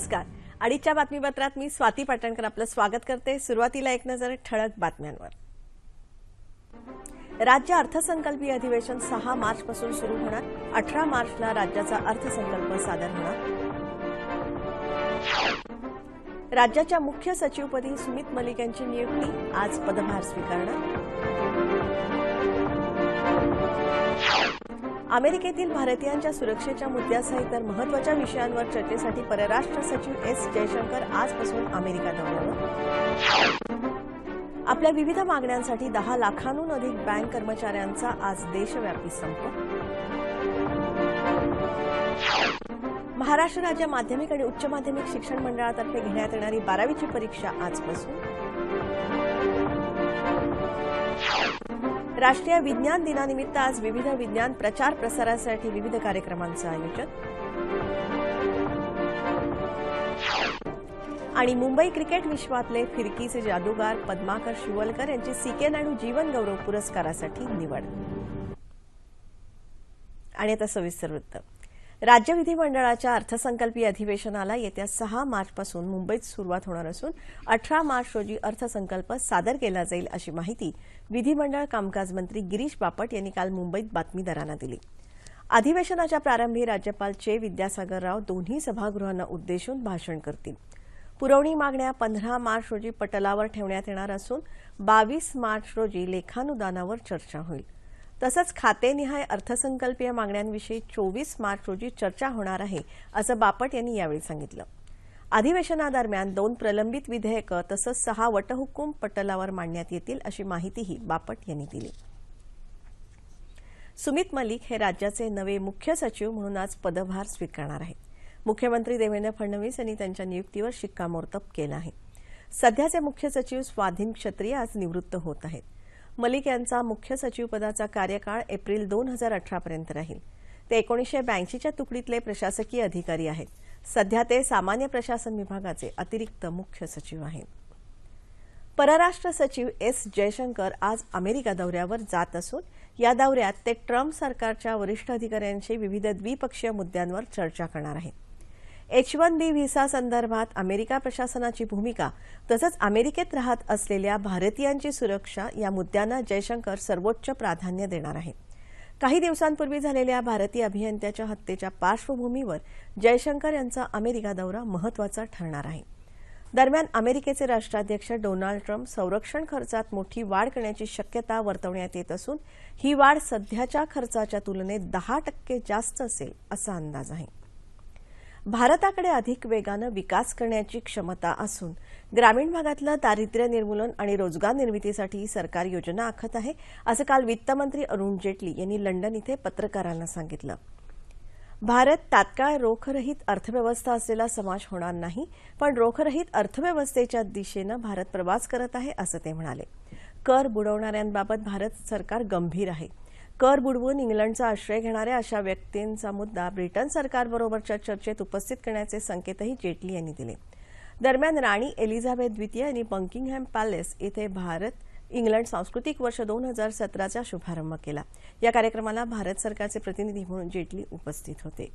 नमस्कार. अडीचच्या बातमीपत्रात मी स्वाती पाटणकर आपलं स्वागत करते. सुरुवातीला एक नजर ठळक बातम्यांवर. राज्य अर्थसंकल्पीय अधिवेशन सहा मार्च पासून सुरू होणार. अठरा मार्चला राज्याचा अर्थसंकल्प सादर होणार. राज्याच्या मुख्य सचिवपदी सुमित मलिक यांची नियुक्ती. आज पदभार स्वीकारणार. अमेरिकेतील भारतीयांच्या सुरक्षेच्या मुद्द्यासह इतर महत्त्वाच्या विषयांवर चर्चेसाठी परराष्ट्र सचिव एस जयशंकर आजपासून अमेरिका दौऱ्यावर. आपल्या विविध मागण्यांसाठी दहा लाखांहून अधिक बँक कर्मचाऱ्यांचा आज देशव्यापी संप. महाराष्ट्र राज्य माध्यमिक आणि उच्च माध्यमिक शिक्षण मंडळातर्फे घेण्यात येणारी बारावीची परीक्षा आजपासून. राष्ट्रीय विज्ञान दिनानिमित्त आज विविध विज्ञान प्रचार प्रसारासाठी विविध कार्यक्रमांचं आयोजन. आणि मुंबई क्रिकेट विश्वातले फिरकीचे जादूगार पद्माकर शिवलकर यांची सीके नायडू जीवन गौरव पुरस्कारासाठी निवड. आणि आता सविस्तर वृत्त. राज्य विधिमंडळाच्या अर्थसंकल्पीय अधिवेशनाला येत्या सहा मार्चपासून मुंबईत सुरुवात होणार असून अठरा मार्च रोजी अर्थसंकल्प सादर केला जाईल अशी माहिती विधिमंडळ कामकाज मंत्री गिरीश बापट यांनी काल मुंबईत बातमीदारांना दिली. अधिवेशनाच्या प्रारंभी राज्यपाल चे विद्यासागर राव दोन्ही सभागृहांना उद्देशून भाषण करतील. पुरवणी मागण्या पंधरा मार्च रोजी पटलावर ठेवण्यात येणार असून बावीस मार्च रोजी लेखानुदानावर चर्चा होईल. तसंच खातेनिहाय अर्थसंकल्पीय मागण्यांविषयी चोवीस मार्च रोजी चर्चा होणार आहे असं बापट यांनी यावेळी सांगितलं. अधिवेशनादरम्यान दोन प्रलंबित विधेयकं तसंच सहा वटहुकूम पटलावर मांडण्यात येतील अशी माहितीही बापट यांनी दिली. सुमित मलिक हे राज्याचे नवे मुख्य सचिव म्हणून आज पदभार स्वीकारणार आहेत. मुख्यमंत्री देवेंद्र फडणवीस यांनी त्यांच्या नियुक्तीवर शिक्कामोर्तब केलं आहे. सध्याचे मुख्य सचिव स्वाधीन क्षत्रिय आज निवृत्त होत आहेत. मलिक यांचा मुख्य सचिवपदाचा कार्यकाळ एप्रिल दोन हजार अठरापर्यंत राहील. ते एकोणीसशे ब्याऐंशीच्या तुकडीतले प्रशासकीय अधिकारी आहेत. सध्या ते सामान्य प्रशासन विभागाचे अतिरिक्त मुख्य सचिव आहेत. परराष्ट्र सचिव एस जयशंकर आज अमेरिका दौऱ्यावर जात असून या दौऱ्यात ते ट्रम्प सरकारच्या वरिष्ठ अधिकाऱ्यांशी विविध द्विपक्षीय मुद्द्यांवर चर्चा करणार आहेत. एच वन बी व्हिसा संदर्भात अमेरिका प्रशासनाची भूमिका तसंच अमेरिकेत राहत असलेल्या भारतीयांची सुरक्षा या मुद्द्यांना जयशंकर सर्वोच्च प्राधान्य देणार आहेत. काही दिवसांपूर्वी झालेल्या भारतीय अभियंत्याच्या हत्येच्या पार्श्वभूमीवर जयशंकर यांचा अमेरिका दौरा महत्त्वाचा ठरणार आहे. दरम्यान अमेरिकेचे राष्ट्राध्यक्ष डोनाल्ड ट्रम्प संरक्षण खर्चात मोठी वाढ करण्याची शक्यता वर्तवण्यात येत असून ही वाढ सध्याच्या खर्चाच्या तुलनेत दहा टक्के जास्त असेल असा अंदाज आहे. भारताकडे अधिक वेगानं विकास करण्याची क्षमता असून ग्रामीण भागातलं दारिद्र्य निर्मूलन आणि रोजगार निर्मितीसाठी सरकार योजना आखत आहे असं काल वित्तमंत्री अरुण जेटली यांनी लंडन इथे पत्रकारांना सांगितलं. भारत तात्काळ रोखरहित अर्थव्यवस्था असलेला समाज होणार नाही पण रोखरहित अर्थव्यवस्थेच्या दिशेनं भारत प्रवास करत आहे असं ते म्हणाले. कर बुडवणाऱ्यांबाबत भारत सरकार गंभीर आहे. कर बुडवून इंग्लंडचा आश्रय घेणाऱ्या अशा व्यक्तींचा मुद्दा ब्रिटन सरकारबरोबरच्या चर्चेत उपस्थित करण्याचे संकेतही जेटली यांनी दिले. दरम्यान राणी एलिझाबेथ द्वितीय यांनी बंकिंगहॅम पॅलेस इथे भारत इंग्लंड सांस्कृतिक वर्ष दोन हजार सतराचा शुभारंभ केला. या कार्यक्रमाला भारत सरकारचे प्रतिनिधी म्हणून जेटली उपस्थित होते.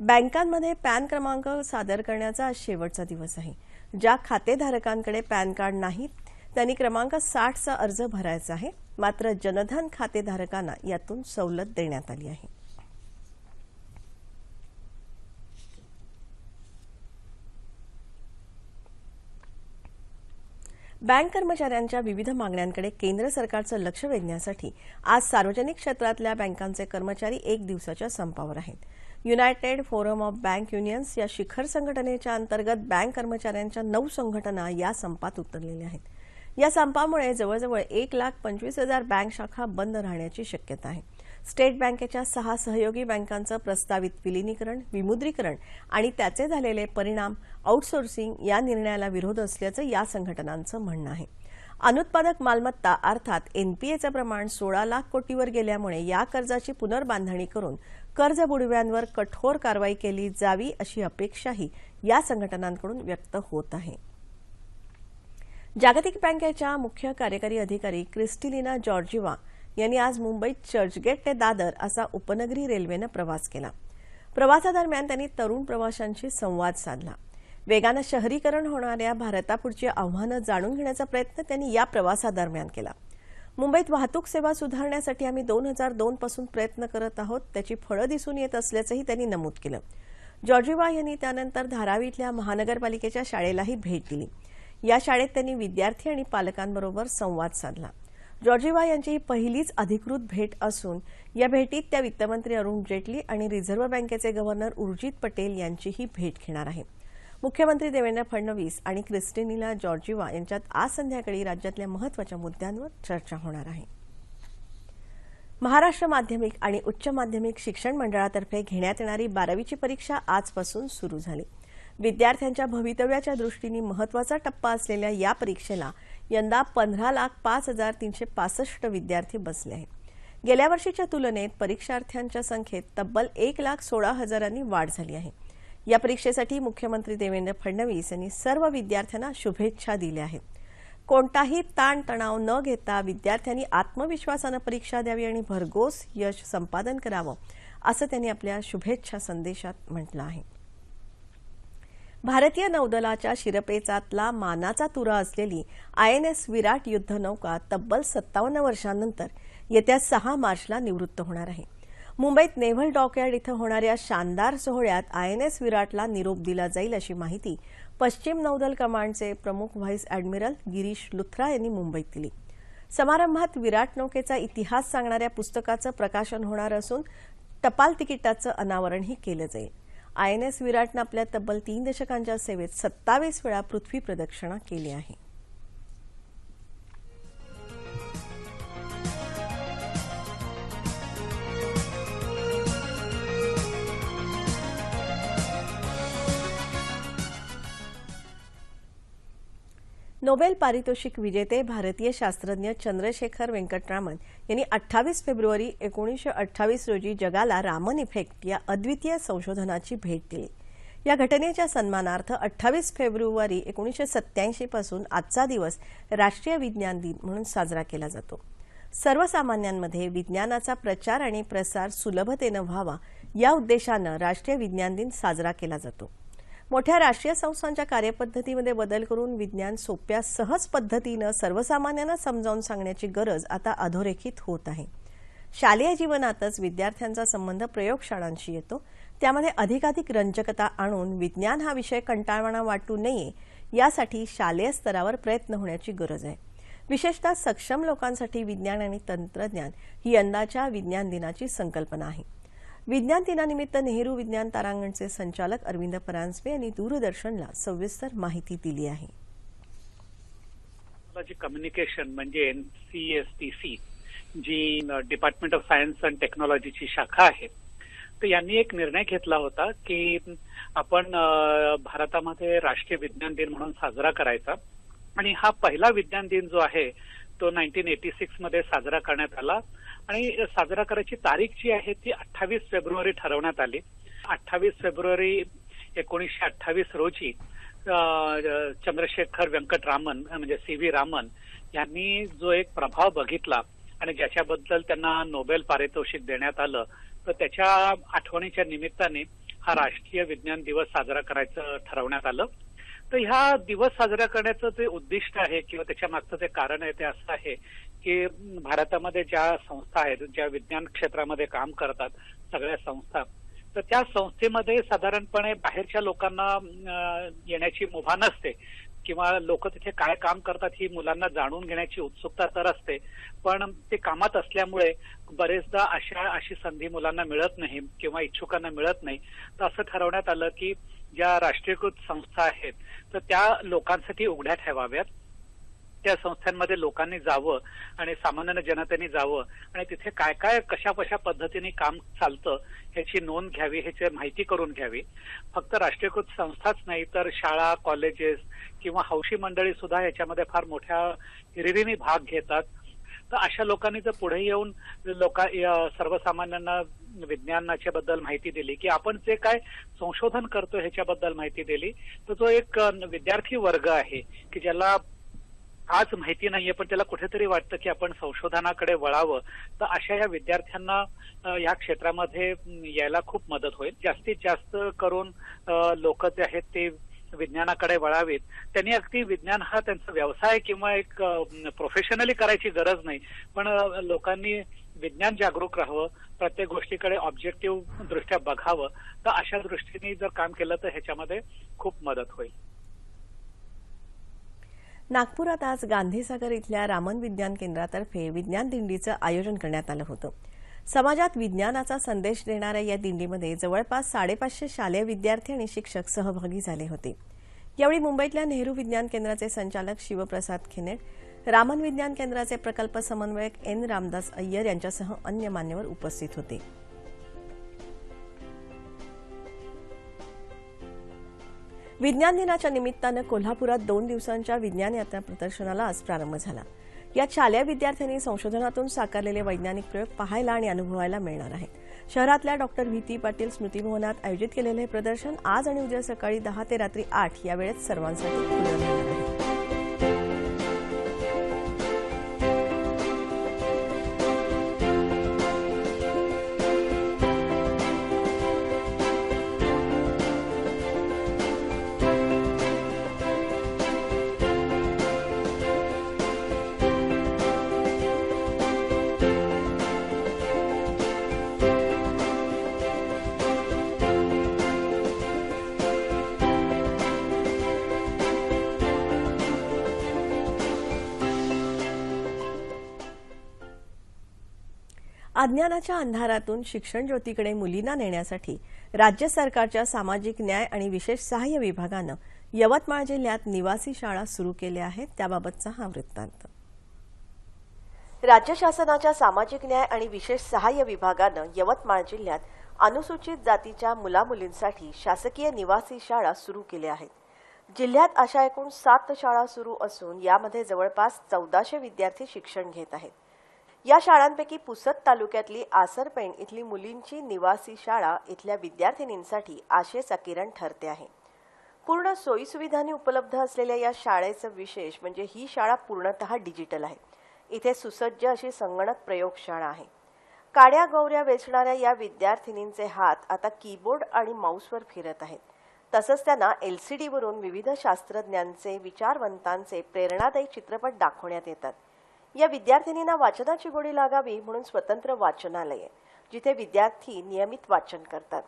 बँकांमध्ये पॅन क्रमांक सादर करण्याचा आज शेवटचा दिवस आहे. ज्या खातेधारकांकडे पॅन कार्ड नाही त्यांनी क्रमांक साठचा अर्ज भरायचा आहे. मात्र जनधन खातेधारकांना यातून सवलत देण्यात आली आहे. बँक कर्मचाऱ्यांच्या विविध मागण्यांकडे केंद्र सरकारचं लक्ष वेधण्यासाठी आज सार्वजनिक क्षेत्रातल्या बँकांचे कर्मचारी एक दिवसाच्या संपावर आहेत. United Forum of Bank Unions या शिखर संघटनेच्या अंतर्गत बँक कर्मचाऱ्यांच्या नऊ संघटना या संपात उतरलेल्या आहेत. या संपामुळे जवळजवळ एक लाख पंचवीस हजार बँक शाखा बंद राहण्याची शक्यता आहे. स्टेट बँकेच्या सहा सहयोगी बँकांचं प्रस्तावित विलिनीकरण विमुद्रीकरण आणि त्याचे झालेले परिणाम आउटसोर्सिंग या निर्णयाला विरोध असल्याचं या संघटनांचं म्हणणं आहे. अनुत्पादक मालमत्ता अर्थात एनपीएचं प्रमाण सोळा लाख कोटीवर गेल्यामुळे या कर्जाची पुनर्बांधणी करून कर्ज बुडव्यांवर कठोर कारवाई केली जावी अशी अपेक्षाही या संघटनांकडून व्यक्त होत आहे. जागतिक बँकेच्या मुख्य कार्यकारी अधिकारी क्रिस्टिलिना जॉर्जिवा यांनी आज मुंबईत चर्चगेट ते दादर असा उपनगरी रेल्वेनं प्रवास केला. प्रवासादरम्यान त्यांनी तरुण प्रवाशांशी संवाद साधला. वेगानं शहरीकरण होणाऱ्या भारतापुढची आव्हानं जाणून घेण्याचा प्रयत्न त्यांनी या प्रवासादरम्यान केला. मुंबईत वाहतूक सेवा सुधारण्यासाठी आम्ही दोन हजार दोन पासून प्रयत्न करत आहोत त्याची फळं दिसून येत असल्याचंही त्यांनी नमूद केलं. जॉर्जिवा यांनी त्यानंतर धारावी इथल्या महानगरपालिकेच्या शाळेलाही भेट दिली. या शाळेत त्यांनी विद्यार्थी आणि पालकांबरोबर संवाद साधला. जॉर्जिवा यांची ही पहिलीच अधिकृत भेट असून या भेटीत त्या वित्तमंत्री अरुण जेटली आणि रिझर्व्ह बँकेचे गव्हर्नर उर्जित पटेल यांचीही भेट घेणार आहे मुख्यमंत्री देवेंद्र फडणवीस आणि क्रिस्टिनिला जॉर्जिवा यांच्यात आज संध्याकाळी राज्यातल्या महत्त्वाच्या मुद्द्यांवर चर्चा होणार आहे. महाराष्ट्र माध्यमिक आणि उच्च माध्यमिक शिक्षण मंडळातर्फे घेण्यात येणारी बारावीची परीक्षा आजपासून सुरू झाली. विद्यार्थ्यांच्या भवितव्याच्या दृष्टीने महत्त्वाचा टप्पा असलेल्या या परीक्षेला यंदा पंधरा लाख पाच हजार तीनशे पासष्ट विद्यार्थी बसले आहेत. गेल्या वर्षीच्या तुलनेत परीक्षार्थ्यांच्या संख्येत तब्बल एक लाख सोळा हजारांनी वाढ झाली आहे. या परीक्षेसाठी मुख्यमंत्री देवेंद्र फडणवीस यांनी सर्व विद्यार्थ्यांना शुभेच्छा दिल्या आहेत. कोणताही ताणतणाव न घेता विद्यार्थ्यांनी आत्मविश्वासानं परीक्षा द्यावी आणि भरघोस यश संपादन करावं असं त्यांनी आपल्या शुभेच्छा संदेशात म्हटलं आहे. भारतीय नौदलाच्या शिरपेचातला मानाचा तुरा असलेली आय एन एस विराट युद्धनौका तब्बल सत्तावन्न वर्षांनंतर येत्या सहा मार्चला निवृत्त होणार आहे. मुंबईत नेव्हल डॉकयार्ड इथं होणाऱ्या शानदार सोहळ्यात आय एन एस विराटला निरोप दिला जाईल अशी माहिती पश्चिम नौदल कमांडचे प्रमुख व्हाईस अॅडमिरल गिरीश लुथ्रा यांनी मुंबईत दिली. समारंभात विराट नौकेचा इतिहास सांगणाऱ्या पुस्तकाचं प्रकाशन होणार असून टपाल तिकिटाचं अनावरणही केलं जाईल. आय एन एस विराटनं आपल्या तब्बल तीन दशकांच्या सेवेत सत्तावीस वेळा पृथ्वी प्रदक्षिणा केली आहे. नोबेल पारितोषिक विजेते भारतीय शास्त्रज्ञ चंद्रशेखर व्यंकटरामन यांनी अठ्ठावीस फेब्रुवारी एकोणीसशे अठ्ठावीस रोजी जगाला रामन इफेक्ट या अद्वितीय संशोधनाची भेट दिली. या घटनेच्या सन्मानार्थ अठ्ठावीस फेब्रुवारी एकोणीसशे सत्याऐंशी पासून आजचा दिवस राष्ट्रीय विज्ञान दिन म्हणून साजरा केला जातो. सर्वसामान्यांमध्ये विज्ञानाचा प्रचार आणि प्रसार सुलभतेनं व्हावा या उद्देशानं राष्ट्रीय विज्ञान दिन साजरा केला जातो. मोठ्या राष्ट्रीय संस्थांच्या कार्यपद्धतीमध्ये बदल करून विज्ञान सोप्या सहज पद्धतीनं सर्वसामान्यांना समजावून सांगण्याची गरज आता अधोरेखित होत आहे. शालेय जीवनातच विद्यार्थ्यांचा संबंध प्रयोगशाळांशी येतो. त्यामध्ये अधिकाधिक रंजकता आणून विज्ञान हा विषय कंटाळवाणा वाटू नये यासाठी शालेय स्तरावर प्रयत्न होण्याची गरज आहे. विशेषतः सक्षम लोकांसाठी विज्ञान आणि तंत्रज्ञान ही यंदाच्या विज्ञान दिनाची संकल्पना आहे. विज्ञान दिनानिमित्त नेहरू विज्ञान तारांगणचे संचालक अरविंद परांजपे यांनी दूरदर्शनला सविस्तर माहिती दिली आहे. कम्युनिकेशन म्हणजे C G department of science and टेक्नॉलॉजीची शाखा आहे. तर यांनी एक निर्णय घेतला होता की आपण भारतामध्ये राष्ट्रीय विज्ञान दिन म्हणून साजरा करायचा. आणि हा पहिला विज्ञान दिन जो आहे तो नाईन्टीन एटी सिक्समध्ये साजरा करण्यात आला. आणि साजरा करायची तारीख जी आहे ती अठ्ठावीस फेब्रुवारी ठरवण्यात आली. अठ्ठावीस फेब्रुवारी एकोणीसशे अठ्ठावीस रोजी चंद्रशेखर व्यंकटरामन म्हणजे सी व्ही रामन यांनी जो एक प्रभाव बघितला आणि ज्याच्याबद्दल त्यांना नोबेल पारितोषिक देण्यात आलं तर त्याच्या आठवणीच्या निमित्ताने हा राष्ट्रीय विज्ञान दिवस साजरा करायचं ठरवण्यात आलं. तर ह्या दिवस साजरा करण्याचं जे उद्दिष्ट आहे किंवा त्याच्या मागचं जे कारण आहे ते असं आहे की भारतामध्ये ज्या संस्था आहेत ज्या विज्ञान क्षेत्रामध्ये काम करतात सगळ्या संस्था तर त्या संस्थेमध्ये साधारणपणे बाहेरच्या लोकांना येण्याची मुभा नसते किंवा लोक तिथे काय काम करतात ही मुलांना जाणून घेण्याची उत्सुकता तर असते. पण ते कामात असल्यामुळे बरेचदा अशा अशी संधी मुलांना मिळत नाही किंवा इच्छुकांना मिळत नाही. तर असं ठरवण्यात आलं की ज्या राष्ट्रीयकृत संस्था आहेत तर त्या लोकांसाठी उघड्या ठेवाव्यात. त्या संस्थांमध्ये लोकांनी जावं आणि सामान्य जनतेने जावं आणि तिथे काय काय कशा कशा पद्धतीने काम चालतं ह्याची नोंद घ्यावी ह्याची माहिती करून घ्यावी. फक्त राष्ट्रीयकृत संस्थाच नाही तर शाळा कॉलेजेस किंवा हौशी मंडळी सुद्धा याच्यामध्ये फार मोठ्या हिरिरीने भाग घेतात. तर अशा लोकांनी जर पुढे येऊन लोक सर्वसामान्यांना विज्ञानाच्या बद्दल माहिती दिली की आपण जे काय संशोधन करतो ह्याच्याबद्दल माहिती दिली तर जो एक विद्यार्थी वर्ग आहे की ज्याला आज माहिती नाहीये पण त्याला कुठेतरी वाटतं की आपण संशोधनाकडे वळावं. तर अशा या विद्यार्थ्यांना या क्षेत्रामध्ये यायला खूप मदत होईल. जास्तीत जास्त करून लोक जे आहेत ते विज्ञानाकडे वळावीत. त्यांनी अगदी विज्ञान हा त्यांचा व्यवसाय किंवा एक प्रोफेशनली करायची गरज नाही. पण लोकांनी विज्ञान जागरूक राहावं प्रत्येक गोष्टीकडे ऑब्जेक्टिव्ह दृष्ट्या बघावं. तर अशा दृष्टीने जर काम केलं तर ह्याच्यामध्ये खूप मदत होईल. नागपुरात आज गांधीसागर इथल्या रामन विज्ञान केंद्रातर्फे विज्ञान दिंडीचं आयोजन करण्यात आलं होतं. समाजात विज्ञानाचा संदेश देणाऱ्या या दिंडीमध्ये जवळपास साडेपाचशे शालेय विद्यार्थी आणि शिक्षक सहभागी झाले होते. यावेळी मुंबईतल्या नेहरू विज्ञान केंद्राचे संचालक शिवप्रसाद खिनेट रामन विज्ञान केंद्राचे प्रकल्प समन्वयक एन रामदास अय्यर यांच्यासह अन्य मान्यवर उपस्थित होते. विज्ञान दिनाच्या निमित्तानं कोल्हापुरात दोन दिवसांच्या विज्ञान यात्रा प्रदर्शनाला आज प्रारंभ झाला. यात शालेय विद्यार्थ्यांनी संशोधनातून साकारलेले वैज्ञानिक प्रयोग पाहायला आणि अनुभवायला मिळणार आहेत. शहरातल्या डॉक्टर व्ही पाटील स्मृती भवनात आयोजित केलेलं हे प्रदर्शन आज आणि उद्या सकाळी दहा ते रात्री आठ या वेळेत सर्वांसाठी खुलं राहणार आहे. अज्ञानाच्या अंधारातून शिक्षण ज्योतीकडे मुलींना नेण्यासाठी राज्य सरकारच्या सामाजिक न्याय आणि विशेष सहाय्य विभागानं यवतमाळ जिल्ह्यात निवासी शाळा सुरू केल्या आहेत. त्याबाबतचा हा वृत्तांत. राज्य शासनाच्या सामाजिक न्याय आणि विशेष सहाय्य विभागानं यवतमाळ जिल्ह्यात अनुसूचित जातीच्या मुलामुलींसाठी शासकीय निवासी शाळा सुरू केल्या आहेत. जिल्ह्यात अशा एकूण सात शाळा सुरू असून यामध्ये जवळपास चौदाशे विद्यार्थी शिक्षण घेत आहेत. या शाळांपैकी पुसद तालुक्यातली आसरपेण इथली मुलींची निवासी शाळा इथल्या विद्यार्थिनींसाठी आशेचा किरण ठरते आहे. पूर्ण सोयीसुविधांनी उपलब्ध असलेल्या या शाळेचं विशेष म्हणजे ही शाळा पूर्णतः डिजिटल आहे. इथे सुसज्ज अशी संगणक प्रयोगशाळा आहे. काड्या गौऱ्या वेचणाऱ्या या विद्यार्थिनींचे हात आता कीबोर्ड आणि माऊसवर फिरत आहेत. तसंच त्यांना एल सी डीवरून विविध शास्त्रज्ञांचे विचारवंतांचे प्रेरणादायी चित्रपट दाखवण्यात येतात. या विद्यार्थिनींना वाचनाची गोडी लागावी म्हणून स्वतंत्र वाचनालय जिथे विद्यार्थी नियमित वाचन करतात.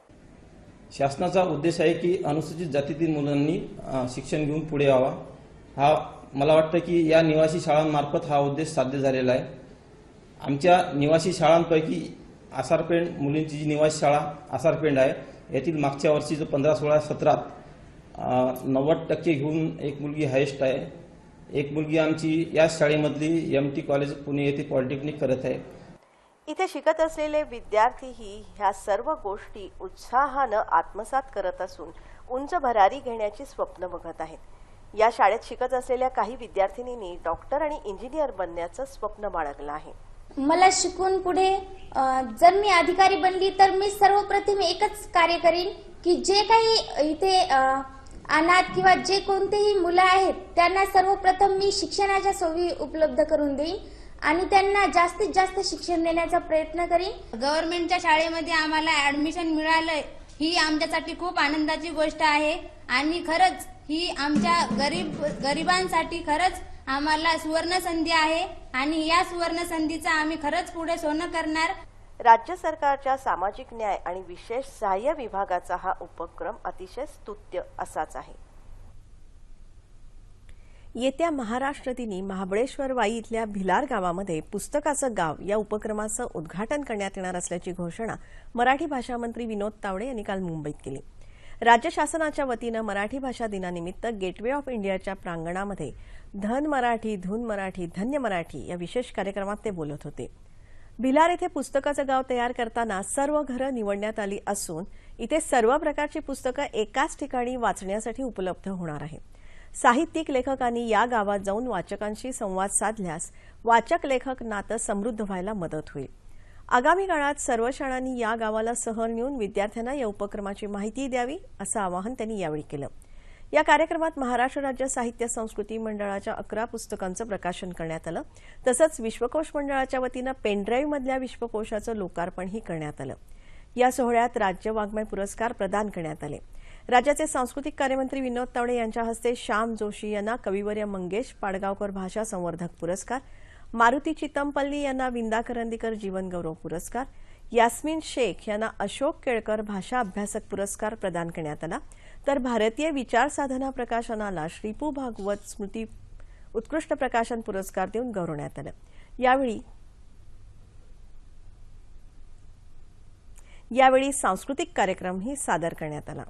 शासनाचा उद्देश आहे की अनुसूचित जातीतील मुलांनी शिक्षण घेऊन पुढे यावा. हा मला वाटतं की या निवासी शाळांमार्फत हा उद्देश साध्य झालेला आहे. आमच्या निवासी शाळांपैकी आसारपेंड मुलींची जी निवासी शाळा आसारपेंड आहे यातील मागच्या वर्षी जो पंधरा सोळा सतरात नव्वद टक्के घेऊन एक मुलगी हायेस्ट आहे. एक मुलगी आमची याच शाळेमधली एम टी कॉलेज पुणे येथे पॉलिटेक्निक करत आहे. इथे शिकत असलेले विद्यार्थीही ह्या सर्व गोष्टी उत्साहानं आत्मसात करत असून उंच भरारी घेण्याची स्वप्न बघत आहेत. या शाळेत शिकत असलेल्या काही विद्यार्थिनींनी डॉक्टर आणि इंजिनियर बनण्याचं स्वप्न बाळगलं आहे. मला शिकून पुढे जर मी अधिकारी बनली तर मी सर्वप्रथम एकच कार्य करीन की जे काही इथे अनाथ किंवा जे कोणतेही मुलं आहेत त्यांना सर्वप्रथम मी शिक्षणाच्या सोयी उपलब्ध करून देईन आणि त्यांना जास्तीत जास्त शिक्षण देण्याचा प्रयत्न करीन. गव्हर्नमेंटच्या शाळेमध्ये आम्हाला ऍडमिशन मिळालंय ही आमच्यासाठी खूप आनंदाची गोष्ट आहे आणि खरंच ही आमच्या गरीब गरिबांसाठी खरंच आम्हाला सुवर्ण संधी आहे आणि या सुवर्ण संधीचा आम्ही खरंच पुढे सोनं करणार. राज्य सरकारच्या सामाजिक न्याय आणि विशेष सहाय्य विभागाचा हा उपक्रम अतिशय स्तुत्य असाच आहे. येत्या महाराष्ट्र दिनी महाबळेश्वर वाई इथल्या भिलार गावामध्ये पुस्तकाचं गाव या उपक्रमाचं उद्घाटन करण्यात येणार असल्याची घोषणा मराठी भाषा मंत्री विनोद तावडे यांनी काल मुंबईत केली. राज्य शासनाच्या वतीनं मराठी भाषा दिनानिमित्त गेटवे ऑफ इंडियाच्या प्रांगणामध्ये धन मराठी धून मराठी धन्य मराठी या विशेष कार्यक्रमात ते बोलत होते. भिलार येथे पुस्तकाचं गाव तयार करताना सर्व घरं निवडण्यात आली असून इथे सर्व प्रकारची पुस्तकं एकाच ठिकाणी वाचण्यासाठी उपलब्ध होणार आहे साहित्यिक लेखकांनी या गावात जाऊन वाचकांशी संवाद साधल्यास वाचक लेखक नातं समृद्ध व्हायला मदत होईल. आगामी काळात सर्व शाळांनी या गावाला सहल नेऊन विद्यार्थ्यांना या उपक्रमाची माहिती द्यावी असं आवाहन त्यांनी यावेळी केलं. या कार्यक्रमात महाराष्ट्र राज्य साहित्य संस्कृती मंडळाच्या अकरा पुस्तकांचं प्रकाशन करण्यात आलं. तसंच विश्वकोश मंडळाच्या वतीनं पेनड्राईव्हमधल्या विश्वकोशाचं लोकार्पणही करण्यात आलं. या सोहळ्यात राज्य वाङ्मय पुरस्कार प्रदान करण्यात आले. राज्याचे सांस्कृतिक कार्यमंत्री विनोद तावडे यांच्या हस्ते श्याम जोशी यांना कविवर्य मंगेश पाडगावकर भाषा संवर्धक पुरस्कार मारुती चितमपल्ली यांना विंदा करंदीकर जीवनगौरव पुरस्कार यास्मिन शेख यांना अशोक केळकर भाषा अभ्यासक पुरस्कार प्रदान करण्यात आला. तर भारतीय विचार साधना प्रकाशनाला श्रीपू भागवत स्मृती उत्कृष्ट प्रकाशन पुरस्कार देऊन गौरवण्यात आलं. यावेळी यावेळी सांस्कृतिक कार्यक्रमही सादर करण्यात आला.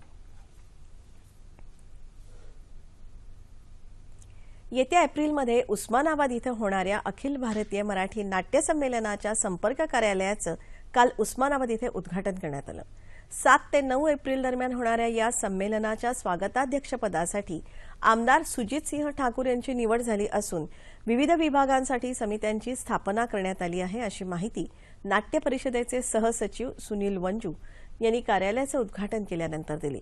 येत्या एप्रिलमध्ये उस्मानाबाद इथं होणाऱ्या अखिल भारतीय मराठी नाट्य संमेलनाच्या संपर्क कार्यालयाचं काल उस्मानाबाद इथे उद्घाटन करण्यात आलं. सात ते नऊ एप्रिल दरम्यान होणाऱ्या या संमेलनाच्या स्वागताध्यक्षपदासाठी आमदार सुजितसिंह ठाकूर यांची निवड झाली असून विविध विभागांसाठी समित्यांची स्थापना करण्यात आली आहे अशी माहिती नाट्य परिषदेचे सहसचिव सुनील वंजू यांनी कार्यालयाचं उद्घाटन केल्यानंतर दिली.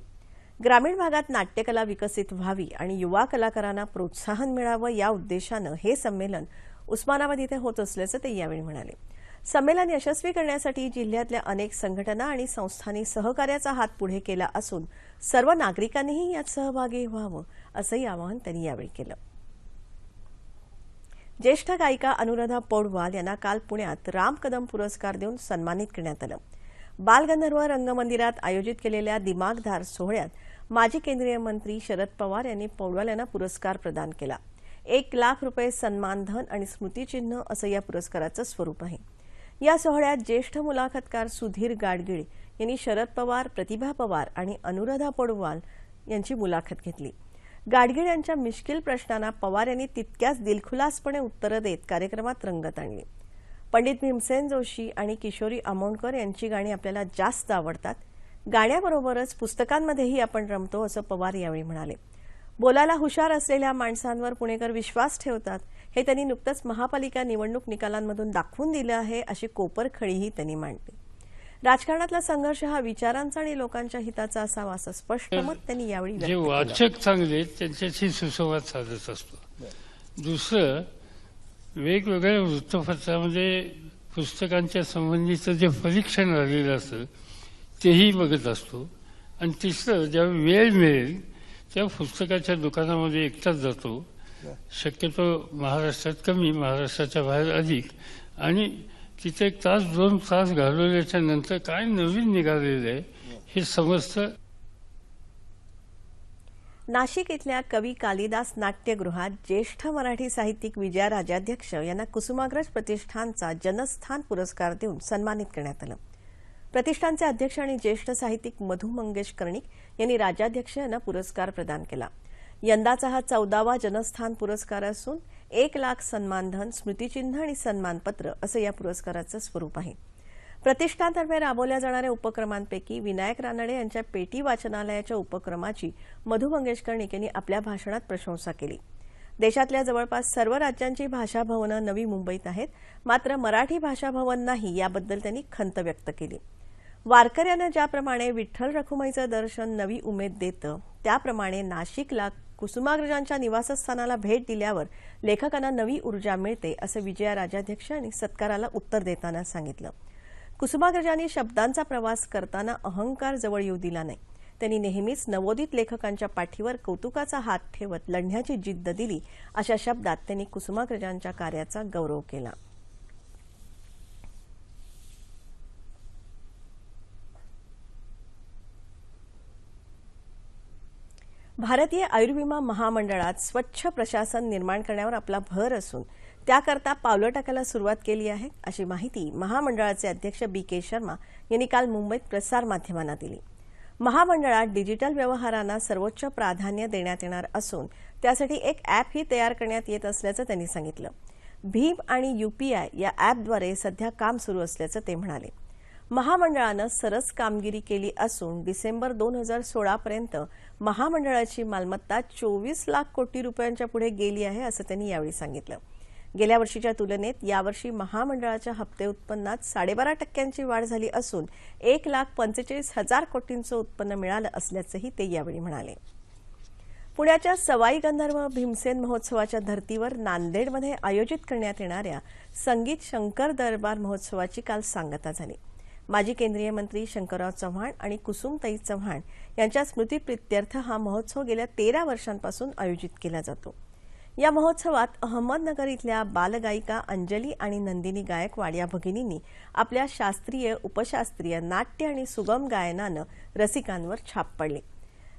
ग्रामीण भागात नाट्यकला विकसित व्हावी आणि युवा कलाकारांना प्रोत्साहन मिळावं या उद्देशानं हे संमेलन उस्मानाबाद इथे होत असल्याचं ते यावेळी म्हणाले. संमेलन यशस्वी करण्यासाठी जिल्ह्यातल्या अनेक संघटना आणि संस्थांनी सहकार्याचा हात पुढे केला असून सर्व नागरिकांनीही यात सहभागी व्हावं असंही आवाहन त्यांनी यावेळी केलं. ज्येष्ठ गायिका अनुराधा पौडवाल यांना काल पुण्यात राम कदम पुरस्कार देऊन सन्मानित करण्यात आलं. बालगंधर्व रंगमंदिरात आयोजित केलेल्या दिमागधार सोहळ्यात माजी केंद्रीय मंत्री शरद पवार यांनी पौडवाल यांना पुरस्कार प्रदान केला. एक लाख रुपये सन्मानधन आणि स्मृतिचिन्ह असं या पुरस्काराचं स्वरूप आहे. या सोहळ्यात ज्येष्ठ मुलाखतकार सुधीर गाडगीळ यांनी शरद पवार प्रतिभा पवार आणि अनुराधा पडवाल यांची मुलाखत घेतली. गाडगीळ यांच्या मिश्किल प्रश्नांना पवार यांनी तितक्याच दिलखुलासपणे उत्तरं देत कार्यक्रमात रंगत आणली. पंडित भीमसेन जोशी आणि किशोरी आमोणकर यांची गाणी आपल्याला जास्त आवडतात. गाण्याबरोबरच पुस्तकांमध्येही आपण रमतो असं पवार यावेळी म्हणाले. बोलायला हुशार असलेल्या माणसांवर पुणेकर विश्वास ठेवतात हे त्यांनी नुकतंच महापालिका निवडणूक निकालांमधून दाखवून दिलं आहे अशी कोपरखळीही त्यांनी मांडली. राजकारणातला संघर्ष हा विचारांचा आणि लोकांच्या हिताचा असावा असं स्पष्ट मत त्यांनी यावेळी जे वाचक चांगले त्यांच्याशी सुसंवाद साधत असतो. दुसरं वेगवेगळ्या वृत्तपत्रामध्ये पुस्तकांच्या संबंधीचं जे परीक्षण आलेलं असतं तेही बघत असतो. आणि तिसरं जेव्हा वेळ मिळेल तेव्हा पुस्तकाच्या दुकानामध्ये एकटाच जातो. शक्यतो महाराष्ट्रात कमी महाराष्ट्राच्या बाहेर अधिक. आणि तिथे एक तास दोन तास घालवल्याच्या नंतर काय नवीन निघालेलं आहे हे समजतं नाशिक इथल्या कवी कालिदास नाट्यगृहात ज्येष्ठ मराठी साहित्यिक विजया राजाध्यक्ष यांना कुसुमाग्रज प्रतिष्ठानचा जनस्थान पुरस्कार देऊन सन्मानित करण्यात आलं. प्रतिष्ठानचे अध्यक्ष आणि ज्येष्ठ साहित्यिक मधु मंगेश कर्णिक यांनी राजाध्यक्ष यांना पुरस्कार प्रदान केला. यंदाचा हा चौदावा जनस्थान पुरस्कार असून एक लाख सन्मानधन स्मृतिचिन्ह आणि सन्मानपत्र असं या पुरस्काराचं स्वरूप आहे. प्रतिष्ठानतर्फे राबवल्या जाणाऱ्या उपक्रमांपैकी विनायक रानडे यांच्या पेटी वाचनालयाच्या उपक्रमाची मधु मंगेश यांनी आपल्या भाषणात प्रशंसा केली. देशातल्या जवळपास सर्व राज्यांची भाषा भवनं नवी मुंबईत आहेत मात्र मराठी भाषा भवन नाही याबद्दल त्यांनी खंत व्यक्त केली. वारकऱ्यांना ज्याप्रमाणे विठ्ठल रखुमाईचं दर्शन नवी उमेद देतं त्याप्रमाणे नाशिकला कुसुमाग्रजांच्या निवासस्थानाला भेट दिल्यावर लेखकांना नवी ऊर्जा मिळते असं विजया राजाध्यक्ष यांनी सत्काराला उत्तर देताना सांगितलं. कुसुमाग्रजांनी शब्दांचा प्रवास करताना अहंकार जवळ येऊ दिला नाही. त्यांनी नेहमीच नवोदित लेखकांच्या पाठीवर कौतुकाचा हात ठेवत लढण्याची जिद्द दिली अशा शब्दात त्यांनी कुसुमाग्रजांच्या कार्याचा गौरव केला. भारतीय आयुर्विमा महामंडळात स्वच्छ प्रशासन निर्माण करण्यावर आपला भर असून त्याकरता पावलं टाकायला सुरुवात केली आहे अशी माहिती महामंडळाचे अध्यक्ष बी के शर्मा यांनी काल मुंबईत प्रसारमाध्यमांना दिली. महामंडळात डिजिटल व्यवहारांना सर्वोच्च प्राधान्य देण्यात येणार असून त्यासाठी एक ॲपही तयार करण्यात येत असल्याचं त्यांनी सांगितलं. भीम आणि यूपीआय या ॲपद्वारे सध्या काम सुरू असल्याचं ते म्हणाले. महामंडळानं सरस कामगिरी केली असून डिसेंबर दोन हजार सोळापर्यंत महामंडळाची मालमत्ता चोवीस लाख कोटी रुपयांच्या पुढे गेली आहे असं त्यांनी यावेळी सांगितलं. गेल्या वर्षीच्या तुलनेत यावर्षी महामंडळाच्या हप्ते उत्पन्नात साडेबारा टक्क्यांची वाढ झाली असून एक लाख पंचेचाळीस हजार कोटींचं उत्पन्न मिळालं असल्याचंही ते यावेळी म्हणाले. पुण्याच्या सवाई गंधर्व भीमसेन महोत्सवाच्या धर्तीवर नांदेडमध्ये आयोजित करण्यात येणाऱ्या संगीत शंकर दरबार महोत्सवाची काल सांगता झाली. माजी केंद्रीय मंत्री शंकरराव चव्हाण आणि कुसुमताई चव्हाण यांच्या स्मृतीप्रित्यर्थ हा महोत्सव गेल्या तेरा वर्षांपासून आयोजित केला जातो. या महोत्सवात अहमदनगर इथल्या बालगायिका अंजली आणि नंदिनी गायकवाड या भगिनींनी आपल्या शास्त्रीय उपशास्त्रीय नाट्य आणि सुगम गायनानं रसिकांवर छाप पडली.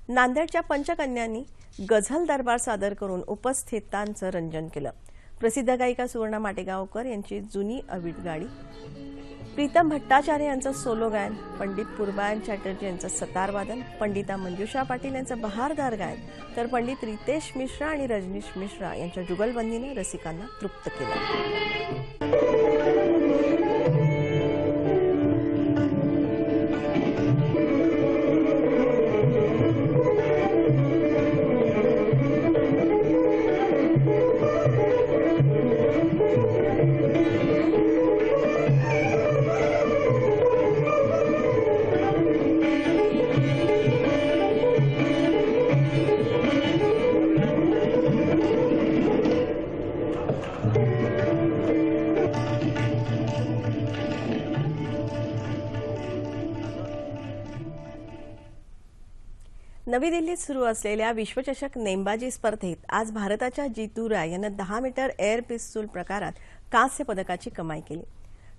नांदेडच्या पंचकन्यांनी गझल दरबार सादर करून उपस्थितांचं रंजन केलं. प्रसिद्ध गायिका सुवर्णा माटेगावकर यांची जुनी अवीट गाडी प्रीतम भट्टाचार्य यांचं सोलो गायन पंडित पुरबायन चॅटर्जी यांचं सतार वादन पंडिता मंजुषा पाटील यांचं बहारदार गायन तर पंडित रितेश मिश्रा आणि रजनीश मिश्रा यांच्या जुगलबंदीने रसिकांना तृप्त केलं. नवी दिल्लीत सुरू असलेल्या विश्वचषक नेमबाजी स्पर्धेत आज भारताच्या जितू राय यानं दहा मीटर एअर पिस्तूल प्रकारात कांस्य पदकाची कमाई केली.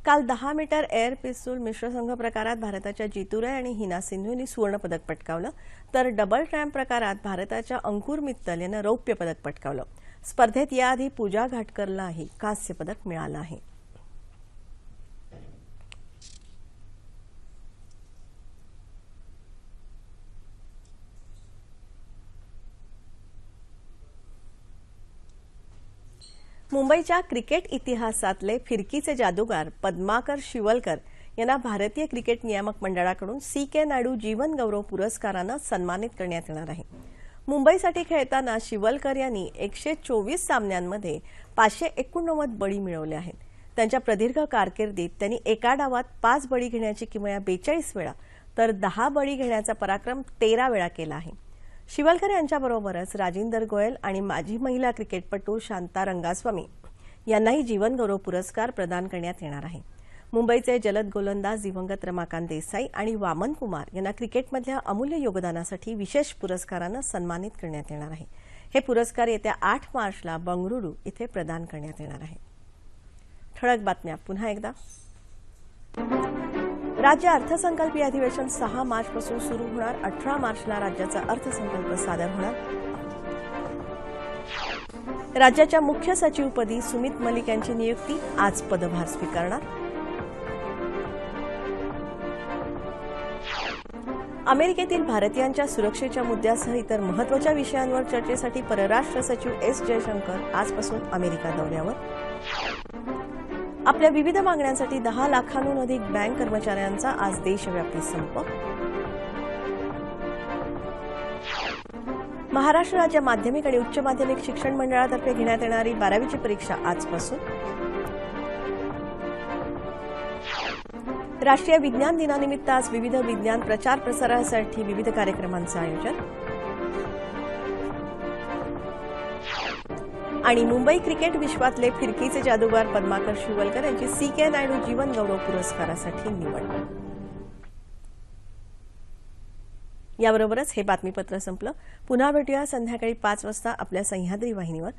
काल दहा मीटर एअर पिस्तूल मिश्र संघ प्रकारात भारताच्या जितू राय आणि हिना सिंधूंनी सुवर्णपदक पटकावलं तर डबल ट्रॅम्प प्रकारात भारताच्या अंकुर मित्तल यानं रौप्य पदक पटकावलं. स्पर्धेत याआधी पूजा घाटकरलाही कांस्य पदक मिळालं आहे. मुंबईच्या क्रिकेट इतिहासातले फिरकीचे जादूगार पद्माकर शिवलकर यांना भारतीय क्रिकेट नियामक मंडळाकडून सी के नायडू जीवन गौरव पुरस्कारानं सन्मानित करण्यात येणार आहे. मुंबईसाठी खेळताना शिवलकर यांनी एकशे चोवीस सामन्यांमध्ये पाचशे एकोणनव्वद बळी मिळवले आहेत. त्यांच्या प्रदीर्घ कारकिर्दीत त्यांनी एका डावात पाच बळी घेण्याची किमया बेचाळीस वेळा तर दहा बळी घेण्याचा पराक्रम तेरा वेळा केला आहे. शिवलकर यांच्याबरोबरच राजिंदर गोयल आणि माजी महिला क्रिकेटपटू शांता रंगास्वामी यांनाही जीवनगौरव पुरस्कार प्रदान करण्यात येणार आहे. मुंबईचे जलद गोलंदाज दिवंगत रमाकांत देसाई आणि वामन कुमार यांना क्रिकेटमधल्या अमूल्य योगदानासाठी विशेष पुरस्कारानं सन्मानित करण्यात येणार आहे. हे पुरस्कार येत्या आठ मार्चला बंगळुरू इथे प्रदान करण्यात येणार आहे. ठळक बातम्या पुन्हा एकदा. राज्य अर्थसंकल्पीय अधिवेशन सहा मार्चपासून सुरू होणार. अठरा मार्चला राज्याचा अर्थसंकल्प सादर होणार. राज्याच्या मुख्य सचिवपदी सुमित मलिक यांची नियुक्ती. आज पदभार स्वीकारणार. अमेरिकेतील भारतीयांच्या सुरक्षेच्या मुद्द्यासह इतर महत्त्वाच्या विषयांवर चर्चेसाठी परराष्ट्र सचिव एस जयशंकर आजपासून अमेरिका दौऱ्यावर. आपल्या विविध मागण्यांसाठी दहा लाखांहून अधिक बँक कर्मचाऱ्यांचा आज देशव्यापी संप. महाराष्ट्र राज्य माध्यमिक आणि उच्च माध्यमिक शिक्षण मंडळातर्फे घेण्यात येणारी बारावीची परीक्षा आजपासून. राष्ट्रीय विज्ञान दिनानिमित्त आज विविध विज्ञान प्रचार प्रसारासाठी विविध कार्यक्रमांचं आयोजन. आणि मुंबई क्रिकेट विश्वातले फिरकीचे जादूगार पद्माकर शिवलकर यांची सी के नायडू जीवन गौरव पुरस्कारासाठी निवड. याबरोबरच हे बातमीपत्र संपलं. पुन्हा भेटूया संध्याकाळी पाच वाजता आपल्या सह्याद्री वाहिनीवर.